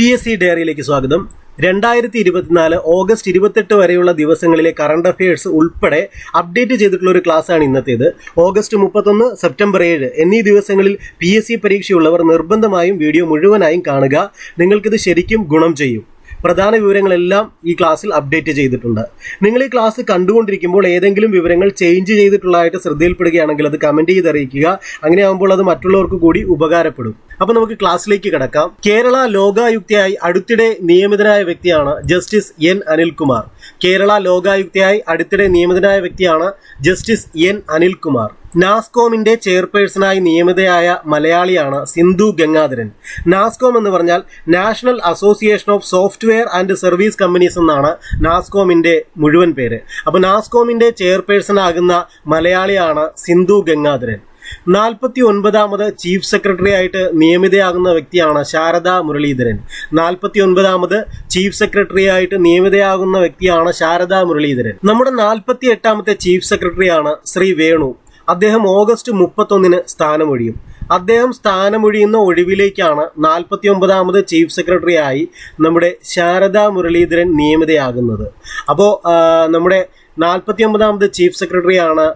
P S C ഡയറിയിലേക്ക് സ്വാഗതം. രണ്ടായിരത്തി ഇരുപത്തിനാല് ഓഗസ്റ്റ് ഇരുപത്തെട്ട് വരെയുള്ള ദിവസങ്ങളിലെ കറണ്ട് അഫയേഴ്സ് ഉൾപ്പെടെ അപ്ഡേറ്റ് ചെയ്തിട്ടുള്ള ഒരു ക്ലാസ്സാണ് ഇന്നത്തേത്. ഓഗസ്റ്റ് മുപ്പത്തൊന്ന് സെപ്റ്റംബർ ഏഴ് എന്നീ ദിവസങ്ങളിൽ പി എസ് സി പരീക്ഷയുള്ളവർ നിർബന്ധമായും വീഡിയോ മുഴുവനായും കാണുക. നിങ്ങൾക്കിത് ശരിക്കും ഗുണം ചെയ്യും. പ്രധാന വിവരങ്ങളെല്ലാം ഈ ക്ലാസ്സിൽ അപ്ഡേറ്റ് ചെയ്തിട്ടുണ്ട്. നിങ്ങൾ ഈ ക്ലാസ് കണ്ടുകൊണ്ടിരിക്കുമ്പോൾ ഏതെങ്കിലും വിവരങ്ങൾ ചേഞ്ച് ചെയ്തിട്ടുള്ളതായിട്ട് ശ്രദ്ധയിൽപ്പെടുകയാണെങ്കിൽ അത് കമന്റ് ചെയ്ത് അറിയിക്കുക. അങ്ങനെ ആകുമ്പോൾ അത് മറ്റുള്ളവർക്ക് കൂടി ഉപകാരപ്പെടും. അപ്പൊ നമുക്ക് ക്ലാസ്സിലേക്ക് കിടക്കാം. കേരള ലോകായുക്തയായി അടുത്തിടെ നിയമിതനായ വ്യക്തിയാണ് ജസ്റ്റിസ് എൻ അനിൽകുമാർ. കേരള ലോകായുക്തയായി അടുത്തിടെ നിയമിതനായ വ്യക്തിയാണ് ജസ്റ്റിസ് എൻ അനിൽകുമാർ. നാസ്കോമിന്റെ ചെയർപേഴ്സണായി നിയമിതയായ മലയാളിയാണ് സിന്ധു ഗംഗാധരൻ. നാസ്കോം എന്ന് പറഞ്ഞാൽ National Association of Software and Service Companies എന്നാണ് നാസ്കോമിന്റെ മുഴുവൻ പേര്. അപ്പോൾ നാസ്കോമിന്റെ ചെയർപേഴ്സൺ ആകുന്ന മലയാളിയാണ് സിന്ധു ഗംഗാധരൻ. നാൽപ്പത്തി ഒൻപതാമത് ചീഫ് സെക്രട്ടറി ആയിട്ട് നിയമിതയാകുന്ന വ്യക്തിയാണ് ശാരദ മുരളീധരൻ. നാൽപ്പത്തി ഒൻപതാമത് ചീഫ് സെക്രട്ടറി ആയിട്ട് നിയമിതയാകുന്ന വ്യക്തിയാണ് ശാരദ മുരളീധരൻ. നമ്മുടെ നാൽപ്പത്തി എട്ടാമത്തെ ചീഫ് സെക്രട്ടറിയാണ് ശ്രീ വേണു. അദ്ദേഹം ഓഗസ്റ്റ് മുപ്പത്തൊന്നിന് സ്ഥാനമൊഴിയും. അദ്ദേഹം സ്ഥാനമൊഴിയുന്ന ഒഴിവിലേക്കാണ് നാൽപ്പത്തി ഒമ്പതാമത് ചീഫ് സെക്രട്ടറിയായി നമ്മുടെ ശാരദ മുരളീധരൻ നിയമിതയാകുന്നത്. അപ്പോൾ നമ്മുടെ നാൽപ്പത്തി ഒമ്പതാമത് ചീഫ് സെക്രട്ടറിയാണ്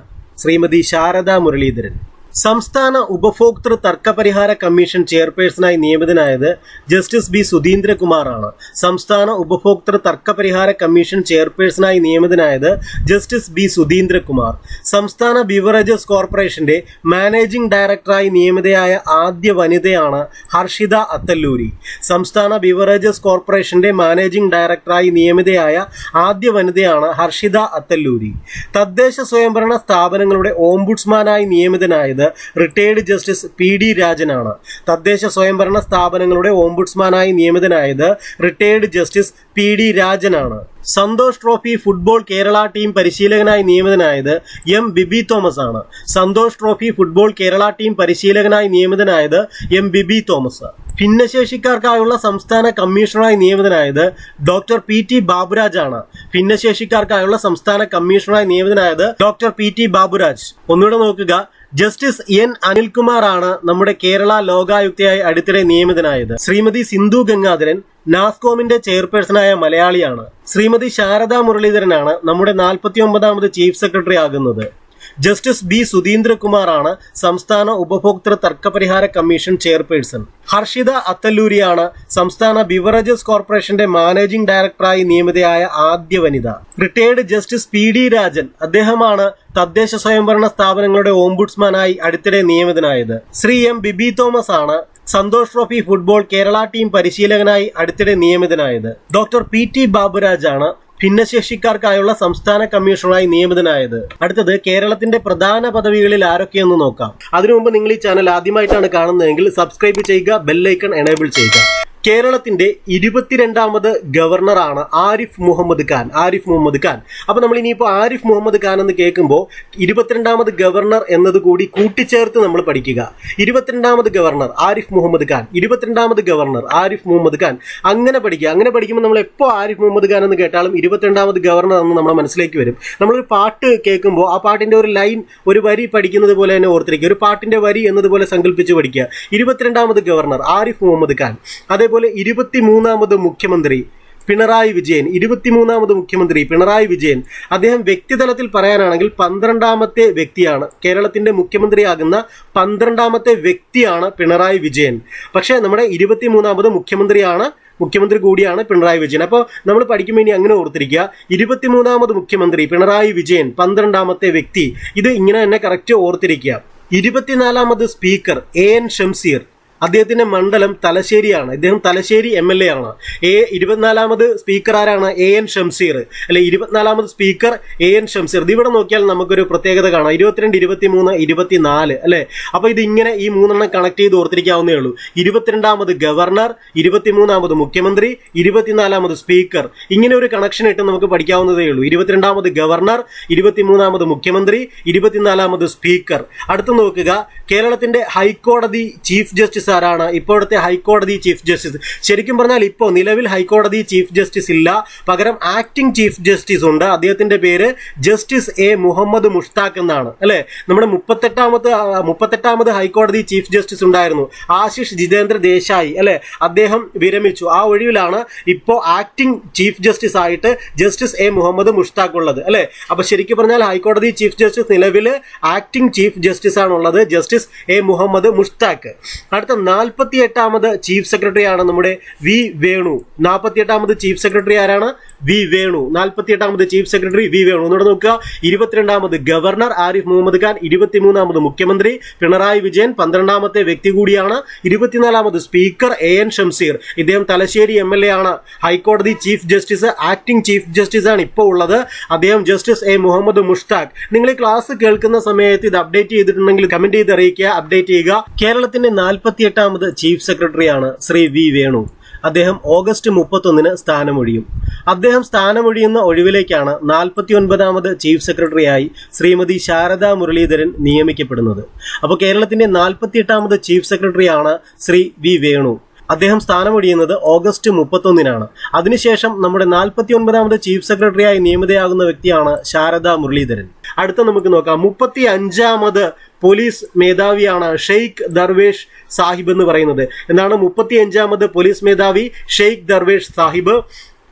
ശ്രീമതി ശാരദ മുരളീധരൻ. സംസ്ഥാന ഉപഭോക്തൃ തർക്കപരിഹാര കമ്മീഷൻ ചെയർപേഴ്സണായി നിയമിതനായത് ജസ്റ്റിസ് ബി സുധീന്ദ്രകുമാറാണ്. സംസ്ഥാന ഉപഭോക്തൃ തർക്കപരിഹാര കമ്മീഷൻ ചെയർപേഴ്സണായി നിയമിതനായത് ജസ്റ്റിസ് ബി സുധീന്ദ്രകുമാർ. സംസ്ഥാന ബിവറേജസ് കോർപ്പറേഷന്റെ മാനേജിംഗ് ഡയറക്ടറായി നിയമിതയായ ആദ്യ വനിതയാണ് ഹർഷിത അത്തല്ലൂരി. സംസ്ഥാന ബിവറേജസ് കോർപ്പറേഷന്റെ മാനേജിംഗ് ഡയറക്ടറായി നിയമിതയായ ആദ്യ വനിതയാണ് ഹർഷിത അത്തല്ലൂരി. തദ്ദേശ സ്വയംഭരണ സ്ഥാപനങ്ങളുടെ ഓംബുഡ്സ്മാനായി നിയമിതനായത് റിട്ടയേർഡ് ജസ്റ്റിസ് പി ഡി രാജനാണ്. തദ്ദേശ സ്വയംഭരണ സ്ഥാപനങ്ങളുടെ ഓംബുഡ്സ്മാനായി നിയമിതനായത് retired justice P D രാജനാണ്. Santosh trophy football Kerala team പരിശീലകനായി നിയമിതനായത് എം ബിബി തോമസ് ആണ്. Santosh trophy football Kerala team പരിശീലകനായി നിയമിതനായത് എം ബിബി തോമസ്. ഭിന്നശേഷിക്കാർക്കായുള്ള സംസ്ഥാന കമ്മീഷണറായി നിയമിതനായത് ഡോക്ടർ പി ടി ബാബുരാജ് ആണ്. ഭിന്നശേഷിക്കാർക്കായുള്ള സംസ്ഥാന കമ്മീഷണറായി നിയമിതനായത് ഡോക്ടർ പി ടി ബാബുരാജ്. ഒന്നുകൂടെ നോക്കുക ജസ്റ്റിസ് എൻ അനിൽകുമാർ ആണ് നമ്മുടെ കേരള ലോകായുക്തയായി അടുത്തിടെ നിയമിതനായത്. ശ്രീമതി സിന്ധു ഗംഗാധരൻ നാസ്കോമിന്റെ ചെയർപേഴ്സണായ മലയാളിയാണ്. ശ്രീമതി ശാരദാ മുരളീധരനാണ് നമ്മുടെ നാൽപ്പത്തി ഒമ്പതാമത് ചീഫ് സെക്രട്ടറി ആകുന്നത്. ജസ്റ്റിസ് ബി സുധീന്ദ്രകുമാറാണ് സംസ്ഥാന ഉപഭോക്തൃ തർക്കപരിഹാര കമ്മീഷൻ ചെയർപേഴ്സൺ. ഹർഷിത അത്തല്ലൂരിയാണ് സംസ്ഥാന ബിവറേജസ് കോർപ്പറേഷന്റെ മാനേജിംഗ് ഡയറക്ടറായി നിയമിതയായ ആദ്യ വനിത. Retired justice P D Rajan അദ്ദേഹമാണ് തദ്ദേശ സ്വയംഭരണ സ്ഥാപനങ്ങളുടെ ഓംബുഡ്സ്മാനായി അടുത്തിടെ നിയമിതനായത്. ശ്രീ എം ബിബി തോമസ് ആണ് Santosh trophy football Kerala team പരിശീലകനായി അടുത്തിടെ നിയമിതനായത്. ഡോക്ടർ പി ടി ബാബുരാജ് ആണ് ഭിന്നശേഷിക്കാർക്കായുള്ള സംസ്ഥാന കമ്മീഷണറായി നിയമിതനായത്. അടുത്തത് കേരളത്തിന്റെ പ്രധാന പദവികളിൽ ആരൊക്കെയെന്ന് നോക്കാം. അതിനു മുമ്പ് നിങ്ങൾ ഈ ചാനൽ ആദ്യമായിട്ടാണ് കാണുന്നതെങ്കിൽ സബ്സ്ക്രൈബ് ചെയ്യുക ബെല്ലൈക്കൺ എനേബിൾ ചെയ്യുക. കേരളത്തിന്റെ ഇരുപത്തിരണ്ടാമത് ഗവർണറാണ് ആരിഫ് മുഹമ്മദ് ഖാൻ ആരിഫ് മുഹമ്മദ് ഖാൻ. അപ്പൊ നമ്മൾ ഇനിയിപ്പോൾ ആരിഫ് മുഹമ്മദ് ഖാൻ എന്ന് കേൾക്കുമ്പോൾ ഇരുപത്തിരണ്ടാമത് ഗവർണർ എന്നത് കൂടി കൂട്ടിച്ചേർത്ത് നമ്മൾ പഠിക്കുക. ഇരുപത്തിരണ്ടാമത് ഗവർണർ ആരിഫ് മുഹമ്മദ് ഖാൻ ഇരുപത്തിരണ്ടാമത് ഗവർണർ ആരിഫ് മുഹമ്മദ് ഖാൻ. അങ്ങനെ പഠിക്കുക. അങ്ങനെ പഠിക്കുമ്പോൾ നമ്മൾ എപ്പോൾ ആരിഫ് മുഹമ്മദ് ഖാൻ എന്ന് കേട്ടാലും ഇരുപത്തിരണ്ടാമത് ഗവർണർ എന്ന് നമ്മുടെ മനസ്സിലേക്ക് വരും. നമ്മളൊരു പാട്ട് കേൾക്കുമ്പോൾ ആ പാട്ടിന്റെ ഒരു ലൈൻ ഒരു വരി പഠിക്കുന്നത് പോലെ തന്നെ ഓർത്തിരിക്കുക. ഒരു പാട്ടിന്റെ വരി എന്നതുപോലെ സങ്കല്പിച്ച് പഠിക്കുക. ഇരുപത്തിരണ്ടാമത് ഗവർണർ ആരിഫ് മുഹമ്മദ് ഖാൻ. അതേപോലെ ഇരുപത്തിമൂന്നാമത് മുഖ്യമന്ത്രി പിണറായി വിജയൻ ഇരുപത്തിമൂന്നാമത് മുഖ്യമന്ത്രി പിണറായി വിജയൻ. അദ്ദേഹം വ്യക്തിതലത്തിൽ പറയാനാണെങ്കിൽ പന്ത്രണ്ടാമത്തെ വ്യക്തിയാണ്. കേരളത്തിന്റെ മുഖ്യമന്ത്രിയാകുന്ന പന്ത്രണ്ടാമത്തെ വ്യക്തിയാണ് പിണറായി വിജയൻ. പക്ഷേ നമ്മുടെ ഇരുപത്തിമൂന്നാമത് മുഖ്യമന്ത്രിയാണ് മുഖ്യമന്ത്രി കൂടിയാണ് പിണറായി വിജയൻ. അപ്പോൾ നമ്മൾ പഠിക്കുമ്പോൾ ഇനി അങ്ങനെ ഓർത്തിരിക്കുക. ഇരുപത്തിമൂന്നാമത് മുഖ്യമന്ത്രി പിണറായി വിജയൻ പന്ത്രണ്ടാമത്തെ വ്യക്തി. ഇത് ഇങ്ങനെ തന്നെ കറക്റ്റ് ഓർത്തിരിക്കുക. ഇരുപത്തിനാലാമത് സ്പീക്കർ എ എൻ ഷംസീർ. അദ്ദേഹത്തിന്റെ മണ്ഡലം തലശ്ശേരിയാണ്. ഇദ്ദേഹം തലശ്ശേരി എം എൽ എ ആണ്. എ ഇരുപത്തിനാലാമത് സ്പീക്കർ ആരാണ്? A N Shamseer. അല്ലെ ഇരുപത്തിനാലാമത് സ്പീക്കർ എ എൻ ഷംസീർ. ഇത് ഇവിടെ നോക്കിയാൽ നമുക്കൊരു പ്രത്യേകത കാണാം. ഇരുപത്തിരണ്ട് ഇരുപത്തി മൂന്ന് ഇരുപത്തിനാല് അല്ലെ? അപ്പൊ ഇത് ഇങ്ങനെ ഈ മൂന്നെണ്ണം കണക്ട് ചെയ്ത് ഓർത്തിരിക്കാവുന്നേ ഉള്ളൂ. ഇരുപത്തിരണ്ടാമത് ഗവർണർ ഇരുപത്തിമൂന്നാമത് മുഖ്യമന്ത്രി ഇരുപത്തിനാലാമത് സ്പീക്കർ. ഇങ്ങനെ ഒരു കണക്ഷൻ ഇട്ട് നമുക്ക് പഠിക്കാവുന്നതേ ഉള്ളൂ. ഇരുപത്തിരണ്ടാമത് ഗവർണർ ഇരുപത്തിമൂന്നാമത് മുഖ്യമന്ത്രി ഇരുപത്തിനാലാമത് സ്പീക്കർ. അടുത്ത് നോക്കുക കേരളത്തിന്റെ ഹൈക്കോടതി ചീഫ് ജസ്റ്റിസ് ആരാണ്? ഇപ്പോഴത്തെ ഹൈക്കോടതി ചീഫ് ജസ്റ്റിസ്. ശരിക്കും പറഞ്ഞാൽ ഇപ്പോൾ നിലവിൽ ഹൈക്കോടതി ചീഫ് ജസ്റ്റിസ് ഇല്ല. പകരം ആക്ടിംഗ് ചീഫ് ജസ്റ്റിസ് ഉണ്ട്. അദ്ദേഹത്തിന്റെ പേര് ജസ്റ്റിസ് എ മുഹമ്മദ് മുഷ്താഖ് എന്നാണ്. അല്ലെ? നമ്മുടെ മുപ്പത്തെട്ടാമത് മുപ്പത്തെട്ടാമത് ഹൈക്കോടതി ചീഫ് ജസ്റ്റിസ് ഉണ്ടായിരുന്നു. ആശിഷ് ജിതേന്ദ്ര ദേശായി. അല്ലെ? അദ്ദേഹം വിരമിച്ചു. ആ ഒഴിവിലാണ് ഇപ്പോൾ ആക്ടിംഗ് ചീഫ് ജസ്റ്റിസ് ആയിട്ട് ജസ്റ്റിസ് എ മുഹമ്മദ് മുഷ്താഖ് ഉള്ളത്. അല്ലെ? അപ്പൊ ശരിക്കും പറഞ്ഞാൽ ഹൈക്കോടതി ചീഫ് ജസ്റ്റിസ് നിലവിൽ ആക്ടിംഗ് ചീഫ് ജസ്റ്റിസ് ആണുള്ളത് ജസ്റ്റിസ് എ മുഹമ്മദ് മുഷ്താഖ്. അടുത്ത നാൽപ്പത്തി എട്ടാമത് ചീഫ് സെക്രട്ടറി ആണ് നമ്മുടെ വി വേണു. നാൽപ്പത്തി എട്ടാമത് ചീഫ് സെക്രട്ടറി ആരാണ്? വി വേണു. നാൽപ്പത്തി എട്ടാമത് ചീഫ് സെക്രട്ടറി വി വേണു. ഒന്നുകൂടെ നോക്കുക. ഇരുപത്തിരണ്ടാമത് ഗവർണർ ആരിഫ് മുഹമ്മദ് ഖാൻ ഇരുപത്തിമൂന്നാമത് മുഖ്യമന്ത്രി പിണറായി വിജയൻ പന്ത്രണ്ടാമത്തെ വ്യക്തി കൂടിയാണ്. ഇരുപത്തിനാലാമത് സ്പീക്കർ എ എൻ ഷംസീർ. ഇദ്ദേഹം തലശ്ശേരി എം എൽ എ ആണ്. ഹൈക്കോടതി chief justice acting chief justice ആണ് ഇപ്പോൾ ഉള്ളത്. അദ്ദേഹം ജസ്റ്റിസ് എ മുഹമ്മദ് മുഷ്താഖ്. നിങ്ങൾ ഈ ക്ലാസ് കേൾക്കുന്ന സമയത്ത് ഇത് അപ്ഡേറ്റ് ചെയ്തിട്ടുണ്ടെങ്കിൽ കമന്റ് ചെയ്ത് അറിയിക്കുക. അപ്ഡേറ്റ് ചെയ്യുക. കേരളത്തിന്റെ നാൽപ്പത്തി എട്ടാമത് ചീഫ് സെക്രട്ടറിയാണ് ശ്രീ വി വേണു. അദ്ദേഹം ഓഗസ്റ്റ് മുപ്പത്തൊന്നിന് സ്ഥാനമൊഴിയും. അദ്ദേഹം സ്ഥാനമൊഴിയുന്ന ഒഴിവിലേക്കാണ് നാൽപ്പത്തി ഒൻപതാമത് ചീഫ് സെക്രട്ടറിയായി ശ്രീമതി ശാരദാ മുരളീധരൻ നിയമിക്കപ്പെടുന്നത്. അപ്പോൾ കേരളത്തിന്റെ നാൽപ്പത്തി എട്ടാമത് ചീഫ് സെക്രട്ടറിയാണ് ശ്രീ വി വേണു. അദ്ദേഹം സ്ഥാനമൊഴിയുന്നത് ഓഗസ്റ്റ് മുപ്പത്തൊന്നിനാണ്. അതിനുശേഷം നമ്മുടെ നാൽപ്പത്തി ഒൻപതാമത് ചീഫ് സെക്രട്ടറിയായി നിയമിതയാകുന്ന വ്യക്തിയാണ് ശാരദാ മുരളീധരൻ. അടുത്ത നമുക്ക് നോക്കാം. മുപ്പത്തി അഞ്ചാമത് പോലീസ് മേധാവിയാണ് ഷെയ്ഖ് ദർവേഷ് സാഹിബ് എന്ന് പറയുന്നത്. എന്താണ് മുപ്പത്തി അഞ്ചാമത് പോലീസ് മേധാവി ഷെയ്ഖ് ദർവേഷ് സാഹിബ്?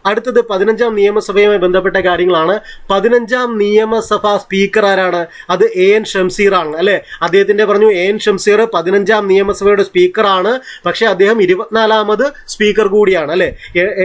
അടുത്തത് പതിനഞ്ചാം നിയമസഭയുമായി ബന്ധപ്പെട്ട കാര്യങ്ങളാണ്. പതിനഞ്ചാം നിയമസഭ സ്പീക്കർ ആരാണ്? അത് എ എൻ ഷംസീർ ആണ് അല്ലെ? അദ്ദേഹത്തിന്റെ പറഞ്ഞു എ എൻ ഷംസീർ പതിനഞ്ചാം നിയമസഭയുടെ സ്പീക്കറാണ് പക്ഷെ അദ്ദേഹം ഇരുപത്തിനാലാമത് സ്പീക്കർ കൂടിയാണ് അല്ലെ?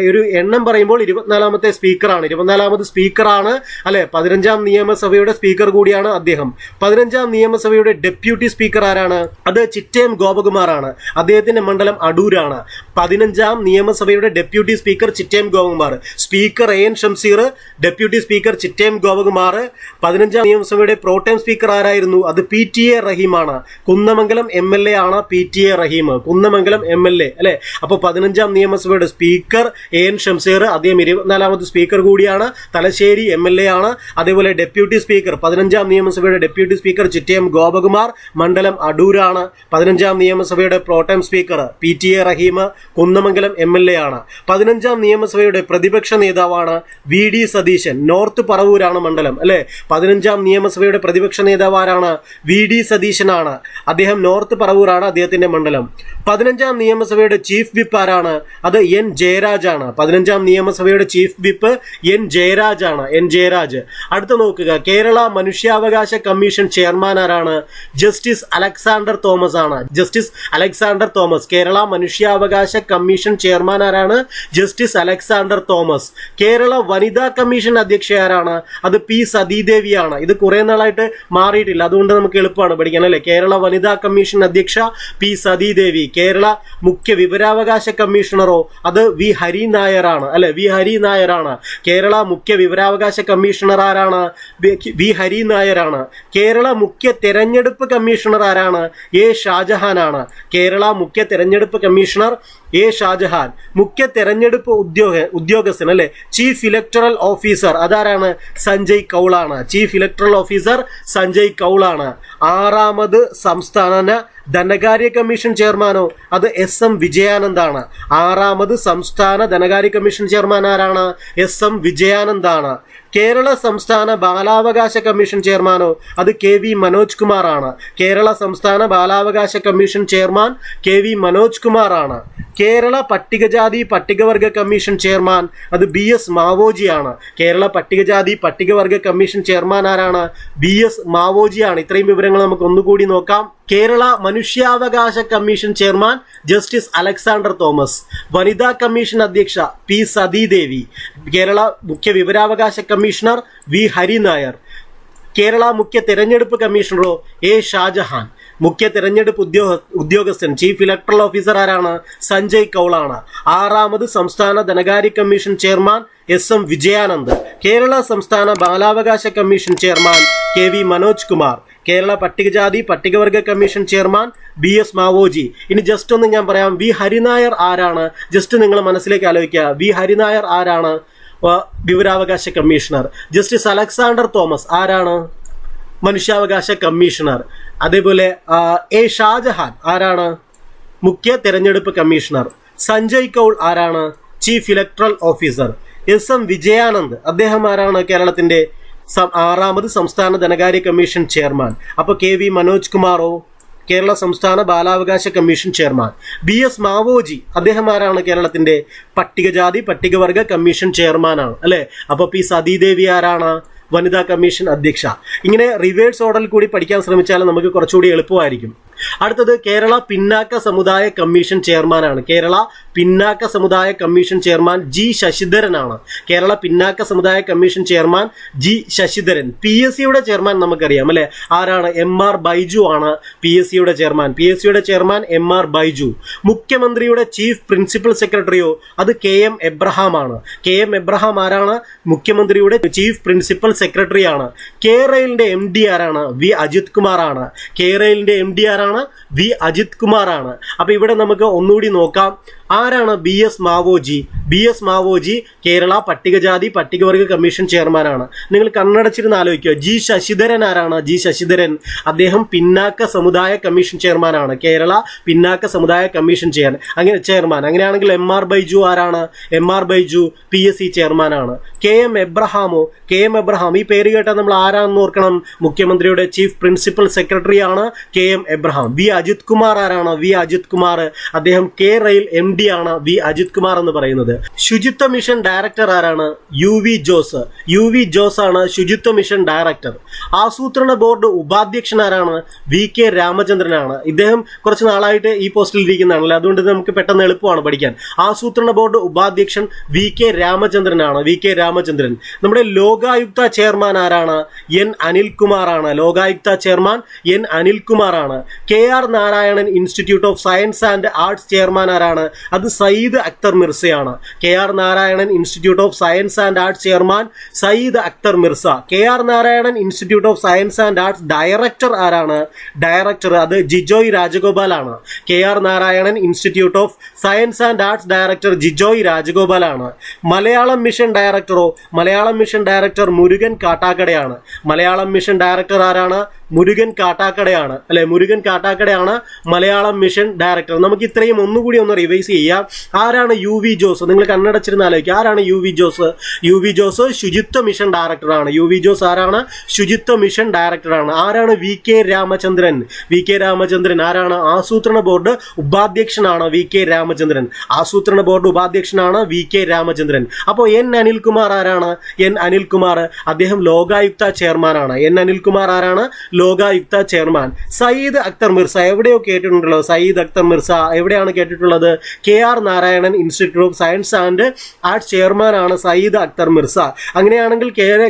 ഒരു എണ്ണം പറയുമ്പോൾ ഇരുപത്തിനാലാമത്തെ സ്പീക്കറാണ് ഇരുപത്തിനാലാമത് സ്പീക്കറാണ് അല്ലെ? പതിനഞ്ചാം നിയമസഭയുടെ സ്പീക്കർ കൂടിയാണ് അദ്ദേഹം. പതിനഞ്ചാം നിയമസഭയുടെ ഡെപ്യൂട്ടി സ്പീക്കർ ആരാണ്? അത് ചിറ്റേം ഗോപകുമാറാണ് അദ്ദേഹത്തിന്റെ മണ്ഡലം അടൂരാണ്. പതിനഞ്ചാം നിയമസഭയുടെ deputy speaker Chittayam Gopakumar speaker A N Shamseer deputy speaker Chittayam Gopakumar പതിനഞ്ചാം നിയമസഭയുടെ പ്രോട്ടേം സ്പീക്കർ ആരായിരുന്നു? അത് പി ടി എ റഹീമാണ്. കുന്നമംഗലം എം എൽ എ ആണ് P T A Rahim. Kunnamangalam M L A അല്ലെ? അപ്പോൾ പതിനഞ്ചാം നിയമസഭയുടെ സ്പീക്കർ എ എൻ ഷംസീർ അദ്ദേഹം ഇരുപത്തിനാലാമത് സ്പീക്കർ കൂടിയാണ്. തലശ്ശേരി എം എൽ എ ആണ്. അതേപോലെ ഡെപ്യൂട്ടി സ്പീക്കർ പതിനഞ്ചാം നിയമസഭയുടെ ഡെപ്യൂട്ടി സ്പീക്കർ ചിറ്റേം ഗോപകുമാർ മണ്ഡലം അടൂരാണ്. പതിനഞ്ചാം നിയമസഭയുടെ protem speaker P T A Rahim. Kunnamangalam M L A ആണ്. പതിനഞ്ചാം നിയമസഭയുടെ പ്രതിപക്ഷ നേതാവാണ് വി ഡി സതീശൻ. നോർത്ത് പറവൂരാണ് മണ്ഡലം അല്ലെ? പതിനഞ്ചാം നിയമസഭയുടെ പ്രതിപക്ഷ നേതാവ് ആരാണ് വി ഡി സതീശനാണ്. അദ്ദേഹം നോർത്ത് പറവൂരാണ് അദ്ദേഹത്തിന്റെ മണ്ഡലം. പതിനഞ്ചാം നിയമസഭയുടെ ചീഫ് വിപ്പ് ആരാണ്? അത് എൻ ജയരാജ് ആണ് പതിനഞ്ചാം നിയമസഭയുടെ ചീഫ് വിപ്പ് എൻ ജയരാജ് ആണ് എൻ ജയരാജ്. അടുത്ത നോക്കുക കേരള മനുഷ്യാവകാശ കമ്മീഷൻ ചെയർമാൻ ആരാണ്? ജസ്റ്റിസ് അലക്സാണ്ടർ തോമസ് ആണ്. ജസ്റ്റിസ് അലക്സാണ്ടർ തോമസ് കേരള മനുഷ്യാവകാശ കമ്മീഷൻ ചെയർമാൻ ആരാണ്? ജസ്റ്റിസ് അലക്സാണ്ടർ തോമസ്. കേരള വനിതാ കമ്മീഷൻ അധ്യക്ഷ ആരാണ്? അത് പി സതീദേവിയാണ്. ഇത് കുറെ നാളായിട്ട് മാറിയിട്ടില്ല. അതുകൊണ്ട് നമുക്ക് എളുപ്പമാണ് പഠിക്കാൻ അല്ലെ? കേരള വനിതാ കമ്മീഷൻ അധ്യക്ഷ പി സതീദേവി. കേരള മുഖ്യ വിവരാവകാശ കമ്മീഷണറോ അത് വി ഹരി നായരാണ്. അല്ലെ? വി ഹരി നായരാണ്. കേരള മുഖ്യ വിവരാവകാശ കമ്മീഷണർ ആരാണ്? വി- ഹരി നായരാണ്. കേരള മുഖ്യ തെരഞ്ഞെടുപ്പ് കമ്മീഷണർ ആരാണ്? എ ഷാജഹാനാണ്. കേരള മുഖ്യ തെരഞ്ഞെടുപ്പ് കമ്മീഷണർ എ ഷാജഹാൻ മുഖ്യ തെരഞ്ഞെടുപ്പ് ഉദ്യോഗ ഉദ്യോഗസ്ഥൻ അല്ലെ? ചീഫ് ഇലക്ടറൽ ഓഫീസർ അതാരാണ്? സഞ്ജയ് കൗളാണ്. ചീഫ് ഇലക്ടറൽ ഓഫീസർ സഞ്ജയ് കൗളാണ്. ആറാമത് സംസ്ഥാന ധനകാര്യ കമ്മീഷൻ ചെയർമാനോ? അത് എസ് എം വിജയാനന്ദാണ്. ആറാമത് സംസ്ഥാന ധനകാര്യ കമ്മീഷൻ ചെയർമാൻ ആരാണ്? എസ് എം വിജയാനന്ദാണ്. കേരള സംസ്ഥാന ബാലാവകാശ കമ്മീഷൻ ചെയർമാനോ? അത് കെ വി മനോജ് കുമാറാണ്. കേരള സംസ്ഥാന ബാലാവകാശ commission chairman K V Manoj കുമാറാണ്. കേരള പട്ടികജാതി പട്ടികവർഗ കമ്മീഷൻ ചെയർമാൻ അത് ബി എസ് മാവോജിയാണ്. കേരള പട്ടികജാതി പട്ടികവർഗ കമ്മീഷൻ ചെയർമാൻ ആരാണ്? ബി എസ് മാവോജിയാണ്. ഇത്രയും വിവരങ്ങൾ നമുക്ക് ഒന്നുകൂടി നോക്കാം. കേരള മനുഷ്യാവകാശ commission chairman justice Alexander Thomas വനിതാ കമ്മീഷൻ അധ്യക്ഷ പി സതീദേവി കേരള മുഖ്യ വിവരാവകാശ കമ്മീഷണർ വി ഹരി നായർ കേരള മുഖ്യ തെരഞ്ഞെടുപ്പ് കമ്മീഷണറോ എ ഷാജഹാൻ മുഖ്യ തെരഞ്ഞെടുപ്പ് ഉദ്യോഗ ഉദ്യോഗസ്ഥൻ ചീഫ് ഇലക്ട്രൽ ഓഫീസർ ആരാണ്? സഞ്ജയ് കൗളാണ്. ആറാമത് സംസ്ഥാന ധനകാര്യ commission chairman S M Vijayanand. Kerala സംസ്ഥാന ബാലാവകാശ commission chairman K V Manoj Kumar. Kerala പട്ടികജാതി പട്ടികവർഗ commission chairman B S Mavoji. ഇനി ജസ്റ്റ് ഒന്ന് ഞാൻ പറയാം. വി ഹരിനായർ ആരാണ്? ജസ്റ്റ് നിങ്ങൾ മനസ്സിലേക്ക് ആലോചിക്കുക. വി ഹരിനായർ ആരാണ്? വിവരാവകാശ കമ്മീഷണർ. ജസ്റ്റിസ് അലക്സാണ്ടർ തോമസ് ആരാണ്? മനുഷ്യാവകാശ കമ്മീഷണർ. അതേപോലെ എ ഷാജഹാൻ ആരാണ്? മുഖ്യ തെരഞ്ഞെടുപ്പ് കമ്മീഷണർ. സഞ്ജയ് കൗൾ ആരാണ്? Chief electoral officer. S M Vijayanand അദ്ദേഹം ആരാണ് കേരളത്തിന്റെ ആറാമത് സംസ്ഥാന ധനകാര്യ കമ്മീഷൻ ചെയർമാൻ? അപ്പൊ കെ വി മനോജ് കുമാറോ കേരള സംസ്ഥാന ബാലാവകാശ commission chairman. B S Mavoji അദ്ദേഹം ആരാണ് കേരളത്തിന്റെ പട്ടികജാതി പട്ടികവർഗ കമ്മീഷൻ ചെയർമാനാണ് അല്ലെ? അപ്പൊ പി സതീദേവി ആരാണ്? വനിതാ കമ്മീഷൻ അധ്യക്ഷ. ഇങ്ങനെ റിവേഴ്സ് ഓർഡറിൽ കൂടി പഠിക്കാൻ ശ്രമിച്ചാൽ നമുക്ക് കുറച്ചുകൂടി എളുപ്പമായിരിക്കും. അടുത്തത് കേരള പിന്നാക്ക സമുദായ കമ്മീഷൻ ചെയർമാനാണ്. കേരള പിന്നാക്ക സമുദായ കമ്മീഷൻ ചെയർമാൻ ജി ശശിധരനാണ്. കേരള പിന്നാക്ക സമുദായ commission chairman G Sasidharan. P S സിയുടെ ചെയർമാൻ നമുക്കറിയാം അല്ലെ? ആരാണ്? എം ആർ ബൈജു ആണ് പി എസ് സിയുടെ ചെയർമാൻ. പി എസ് സിയുടെ ചെയർമാൻ എം ആർ ബൈജു. മുഖ്യമന്ത്രിയുടെ ചീഫ് പ്രിൻസിപ്പൽ സെക്രട്ടറിയോ? അത് കെ എം എബ്രഹാം ആണ് കെ എം എബ്രഹാം ആരാണ്? മുഖ്യമന്ത്രിയുടെ ചീഫ് പ്രിൻസിപ്പൽ സെക്രട്ടറി ആണ് കേരളിന്റെ എം ഡി ആരാണ്? വി അജിത് കുമാർ ആണ് കേരളിന്റെ എം ഡി ആരാണ്? വി അജിത് കുമാർ ആണ് അപ്പൊ ഇവിടെ നമുക്ക് ഒന്നുകൂടി നോക്കാം. ആരാണ് B S Mavoji? B S Mavoji Kerala പട്ടികജാതി പട്ടികവർഗ കമ്മീഷൻ ചെയർമാനാണ്. നിങ്ങൾ കണ്ണടച്ചിരുന്ന് ആലോചിക്കുക. ജി ശശിധരൻ ആരാണ്? ജി ശശിധരൻ അദ്ദേഹം പിന്നാക്ക സമുദായ കമ്മീഷൻ ചെയർമാനാണ്. കേരള പിന്നാക്ക സമുദായ കമ്മീഷൻ ചെയർ അങ്ങനെ ചെയർമാൻ. അങ്ങനെയാണെങ്കിൽ എം ആർ ബൈജു ആരാണ്? M R Baiju P S C ചെയർമാനാണ്. കെ എം എബ്രഹാമോ? കെ എം എബ്രഹാം ഈ പേര് കേട്ടാൽ നമ്മൾ ആരാണെന്ന് ഓർക്കണം. മുഖ്യമന്ത്രിയുടെ ചീഫ് പ്രിൻസിപ്പൽ സെക്രട്ടറി ആണ് K M Abraham. V Ajith Kumar ആരാണ്? വി അജിത് കുമാർ. അദ്ദേഹം കെ റെയിൽ എം ഡി ആണ് വി അജിത് കുമാർ എന്ന് പറയുന്നത്. ശുചിത്വ മിഷൻ ഡയറക്ടർ ആരാണ്? U V Jose. U V Jose ആണ് ശുചിത്വ മിഷൻ ഡയറക്ടർ. ആസൂത്രണ ബോർഡ് ഉപാധ്യക്ഷൻ ആരാണ്? വി കെ രാമചന്ദ്രനാണ് ഇദ്ദേഹം കുറച്ച് നാളായിട്ട് ഈ പോസ്റ്റിൽ ഇരിക്കുന്നതാണല്ലോ? അതുകൊണ്ട് നമുക്ക് പെട്ടെന്ന് എളുപ്പമാണ് പഠിക്കാൻ. ആസൂത്രണ ബോർഡ് ഉപാധ്യക്ഷൻ വി കെ രാമചന്ദ്രനാണ് വി കെ രാമചന്ദ്രൻ. നമ്മുടെ ലോകായുക്ത ചെയർമാൻ ആരാണ്? എൻ അനിൽകുമാർ ആണ് ലോകായുക്ത ചെയർമാൻ എൻ അനിൽകുമാർ ആണ് K R Narayanan Institute of Science and Arts chairman ആരാണ്? അത് Syed Akhtar മിർസയാണ്. K R Narayanan Institute of Science and Arts chairman Syed Akhtar Mirza. K R Narayanan Institute of Science and Arts director ആരാണ്? Director അത് ജിജോയ് രാജഗോപാൽ ആണ് K R Narayanan Institute of Science and Arts director Jijoy Rajagopal ആണ് Malayalam mission ഡയറക്ടറോ? Malayalam mission director Murugan കാട്ടാക്കടയാണ്. Malayalam mission director ആരാണ്? മുരുകൻ കാട്ടാക്കടയാണ്. അല്ലെ മുരുകൻ കാട്ടാക്കടയാണ് മലയാളം മിഷൻ ഡയറക്ടർ. നമുക്ക് ഇത്രയും ഒന്നുകൂടി ഒന്ന് റിവൈസ് ചെയ്യാം. ആരാണ് യു വി ജോസ്? നിങ്ങൾ കണ്ണടച്ചിരുന്ന് ആലോചിക്കുക ആരാണ് U V Jose? U V Jose ശുചിത്വ മിഷൻ ഡയറക്ടറാണ് യു വി ജോസ് ആരാണ്? ശുചിത്വ മിഷൻ ഡയറക്ടറാണ് ആരാണ് V K Ramachandran? V K Ramachandran ആരാണ്? ആസൂത്രണ ബോർഡ് ഉപാധ്യക്ഷനാണ് വി കെ രാമചന്ദ്രൻ. ആസൂത്രണ ബോർഡ് ഉപാധ്യക്ഷനാണ് വി കെ രാമചന്ദ്രൻ. അപ്പോൾ എൻ അനിൽകുമാർ ആരാണ്? എൻ അനിൽകുമാർ. അദ്ദേഹം ലോകായുക്ത ചെയർമാനാണ്. എൻ അനിൽകുമാർ ആരാണ്? ലോകായുക്ത ചെയർമാൻ. സയ്യിദ് അക്തർ മിർസ എവിടെയോ കേട്ടിട്ടുണ്ടല്ലോ സയ്യിദ് അക്തർ മിർസ? എവിടെയാണ് കേട്ടിട്ടുള്ളത്? K R Narayanan Institute of Science and Arts ചെയർമാനാണ് സയ്യിദ് അക്തർ മിർസ. അങ്ങനെയാണെങ്കിൽ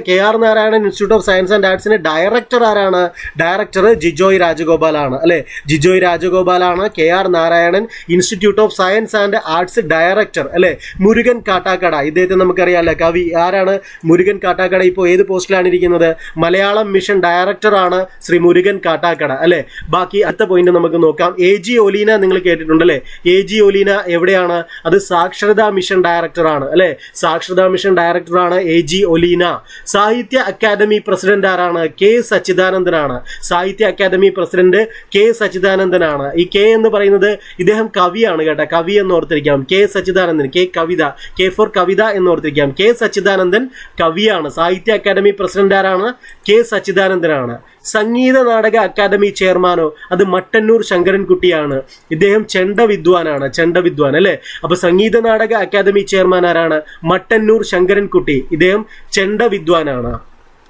K R Narayanan Institute of Science and ആർട്സിന്റെ director ആരാണ്? ഡയറക്ടർ ജിജോയ് രാജഗോപാലാണ് അല്ലേ? Jijoy രാജഗോപാലാണ് K R Narayanan Institute of Science and Arts director. അല്ലേ? മുരുകൻ കാട്ടാക്കട. ഇദ്ദേഹത്തെ നമുക്കറിയാമല്ലോ കവി ആരാണ്? മുരുകൻ കാട്ടാക്കട ഇപ്പോൾ ഏത് പോസ്റ്റിലാണ് ഇരിക്കുന്നത്? മലയാളം മിഷൻ ഡയറക്ടറാണ് ശ്രീ മുരുകൻ കാട്ടാക്കട അല്ലെ? ബാക്കി അടുത്ത പോയിന്റ് നമുക്ക് നോക്കാം. എ ജി ഒലീന നിങ്ങൾ കേട്ടിട്ടുണ്ട് അല്ലെ? എ ജി ഒലീന എവിടെയാണ്? അത് സാക്ഷരതാ മിഷൻ ഡയറക്ടറാണ് അല്ലെ? സാക്ഷരതാ മിഷൻ ഡയറക്ടറാണ് എ ജി ഒലീന. സാഹിത്യ അക്കാദമി പ്രസിഡന്റ് ആരാണ്? കെ സച്ചിദാനന്ദനാണ്. സാഹിത്യ അക്കാദമി പ്രസിഡന്റ് കെ സച്ചിദാനന്ദനാണ്. ഈ കെ എന്ന് പറയുന്നത് ഇദ്ദേഹം കവിയാണ് കേട്ടോ. കവി എന്ന് ഓർത്തിരിക്കാം. കെ സച്ചിദാനന്ദൻ കെ കവിത കെ ഫോർ കവിത എന്ന് ഓർത്തിരിക്കാം. കെ സച്ചിദാനന്ദൻ കവിയാണ്. സാഹിത്യ അക്കാദമി പ്രസിഡന്റ് ആരാണ്? കെ സച്ചിദാനന്ദനാണ്. സംഗീത നാടക അക്കാദമി ചെയർമാനോ അത് മട്ടന്നൂർ ശങ്കരൻകുട്ടിയാണ് ഇദ്ദേഹം ചെണ്ട വിദ്വാനാണ് ചെണ്ട വിദ്വാൻ അല്ലെ? അപ്പൊ സംഗീത നാടക അക്കാദമി ചെയർമാൻ ആരാണ്? മട്ടന്നൂർ ശങ്കരൻകുട്ടി ഇദ്ദേഹം ചെണ്ട വിദ്വാനാണ്.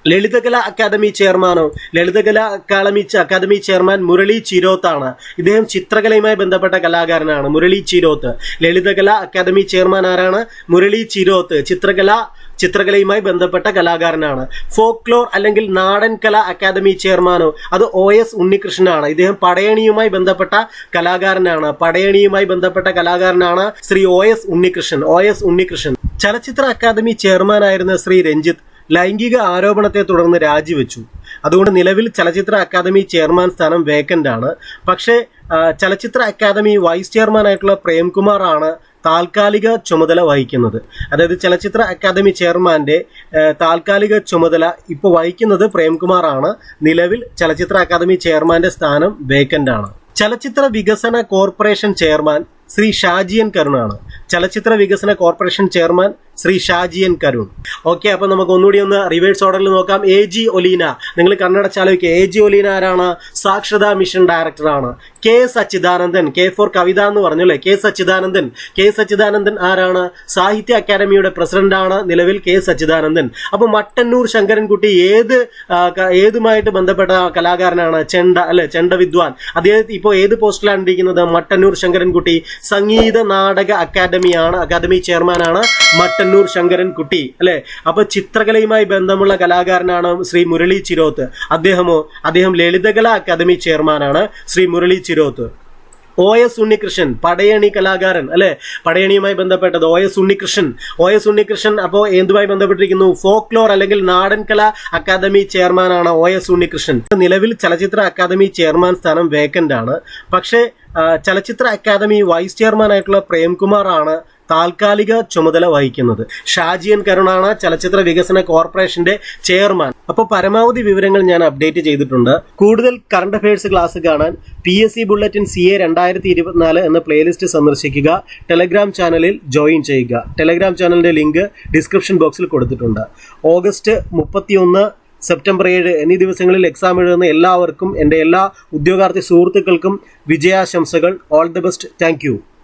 ലളിതകല അക്കാദമി ചെയർമാനോ Lalithakala academy academy chairman Murali ചിരോത്താണ്. ഇദ്ദേഹം ചിത്രകലയുമായി ബന്ധപ്പെട്ട കലാകാരനാണ് മുരളി ചിരോത്ത്. ലളിതകല അക്കാദമി ചെയർമാൻ ആരാണ്? മുരളി ചിരോത്ത് ചിത്രകല ചിത്രകലയുമായി ബന്ധപ്പെട്ട കലാകാരനാണ്. ഫോക്ലോർ അല്ലെങ്കിൽ നാടൻ കല അക്കാദമി ചെയർമാനോ അത് ഒ എസ് ഉണ്ണികൃഷ്ണനാണ്. ഇദ്ദേഹം പടയണിയുമായി ബന്ധപ്പെട്ട കലാകാരനാണ്. പടയണിയുമായി ബന്ധപ്പെട്ട കലാകാരനാണ് Shri O S Unnikrishnan. O S Unnikrishnan. ചലച്ചിത്ര അക്കാദമി ചെയർമാനായിരുന്ന ശ്രീ രഞ്ജിത്ത് ലൈംഗിക ആരോപണത്തെ തുടർന്ന് രാജിവെച്ചു. അതുകൊണ്ട് നിലവിൽ ചലച്ചിത്ര അക്കാദമി ചെയർമാൻ സ്ഥാനം വേക്കന്റ് ആണ്. പക്ഷേ ചലച്ചിത്ര അക്കാദമി വൈസ് ചെയർമാൻ ആയിട്ടുള്ള പ്രേംകുമാർ ആണ് താൽക്കാലിക ചുമതല വഹിക്കുന്നത്. അതായത് ചലച്ചിത്ര അക്കാദമി ചെയർമാന്റെ ആ, താൽക്കാലിക ചുമതല ഇപ്പോൾ വഹിക്കുന്നത് പ്രേംകുമാറാണ്. നിലവിൽ ചലച്ചിത്ര അക്കാദമി ചെയർമാന്റെ സ്ഥാനം വേക്കന്റ് ആണ്. ചലച്ചിത്ര വികസന കോർപ്പറേഷൻ ചെയർമാൻ ശ്രീ ഷാജിയൻ കരുണാണ്. ചലച്ചിത്ര വികസന corporation chairman Shri Shaji N Karun. Okay അപ്പൊ നമുക്ക് ഒന്നുകൂടി ഒന്ന് റിവേഴ്സ് ഓർഡറിൽ നോക്കാം. A G Oleena. നിങ്ങൾ കണ്ണട ആലോചിക്കുക എ ജി ഒലീന ആരാണ്? സാക്ഷരതാ മിഷൻ ഡയറക്ടറാണ് കെ സച്ചിദാനന്ദൻ കെ ഫോർ കവിത എന്ന് പറഞ്ഞു അല്ലേ? കെ സച്ചിദാനന്ദൻ. കെ സച്ചിദാനന്ദൻ ആരാണ്? സാഹിത്യ അക്കാദമിയുടെ പ്രസിഡന്റാണ് നിലവിൽ കെ സച്ചിദാനന്ദൻ. അച്യുതാനന്ദൻ അപ്പൊ മട്ടന്നൂർ ശങ്കരൻകുട്ടി ഏത് ഏതുമായിട്ട് ബന്ധപ്പെട്ട കലാകാരനാണ്? ചെണ്ട അല്ലെ ചെണ്ട വിദ്വാൻ. അദ്ദേഹം ഇപ്പോൾ ഏത് പോസ്റ്റിലാണ് ഇരിക്കുന്നത്? മട്ടന്നൂർ ശങ്കരൻകുട്ടി സംഗീത നാടക അക്കാദമിയാണ് അക്കാദമി ചെയർമാനാണ് മട്ടന്നൂർ ശങ്കരൻകുട്ടി അല്ലെ? അപ്പൊ ചിത്രകലയുമായി ബന്ധമുള്ള കലാകാരനാണ് ശ്രീ മുരളി ചിരോത്ത്. അദ്ദേഹമോ അദ്ദേഹം ലളിതകലാ അക്കാദമി ചെയർമാനാണ് ശ്രീ മുരളി ചിരോത്ത്. ഒ എസ് ഉണ്ണികൃഷ്ണൻ പടയണി കലാകാരൻ അല്ലെ? പടയണിയുമായി ബന്ധപ്പെട്ടത് O S Unnikrishnan. O S Unnikrishnan അപ്പോൾ എന്തുമായി ബന്ധപ്പെട്ടിരിക്കുന്നു? ഫോക്ലോർ അല്ലെങ്കിൽ നാടൻ കലാ അക്കാദമി ചെയർമാനാണ് ഒ എസ് ഉണ്ണികൃഷ്ണൻ. നിലവിൽ ചലച്ചിത്ര അക്കാദമി ചെയർമാൻ സ്ഥാനം വേക്കന്റ് ആണ്. പക്ഷേ ചലച്ചിത്ര അക്കാദമി വൈസ് പ്രേംകുമാർ ആണ് താൽക്കാലിക ചുമതല വഹിക്കുന്നത്. ഷാജിയൻ കരുണാണ് ചലച്ചിത്ര വികസന കോർപ്പറേഷന്റെ ചെയർമാൻ. അപ്പോൾ പരമാവധി വിവരങ്ങൾ ഞാൻ അപ്ഡേറ്റ് ചെയ്തിട്ടുണ്ട്. കൂടുതൽ കറണ്ട് അഫയേഴ്സ് ക്ലാസ് കാണാൻ P S C bulletin C A രണ്ടായിരത്തി ഇരുപത്തിനാല് എന്ന പ്ലേലിസ്റ്റ് സന്ദർശിക്കുക. ടെലഗ്രാം ചാനലിൽ ജോയിൻ ചെയ്യുക. ടെലഗ്രാം ചാനലിന്റെ ലിങ്ക് ഡിസ്ക്രിപ്ഷൻ ബോക്സിൽ കൊടുത്തിട്ടുണ്ട്. ഓഗസ്റ്റ് മുപ്പത്തിയൊന്ന് സെപ്റ്റംബർ ഏഴ് എന്നീ ദിവസങ്ങളിൽ എക്സാം എഴുതുന്ന എല്ലാവർക്കും എന്റെ എല്ലാ ഉദ്യോഗാർത്ഥി സുഹൃത്തുക്കൾക്കും വിജയാശംസകൾ. All the best thank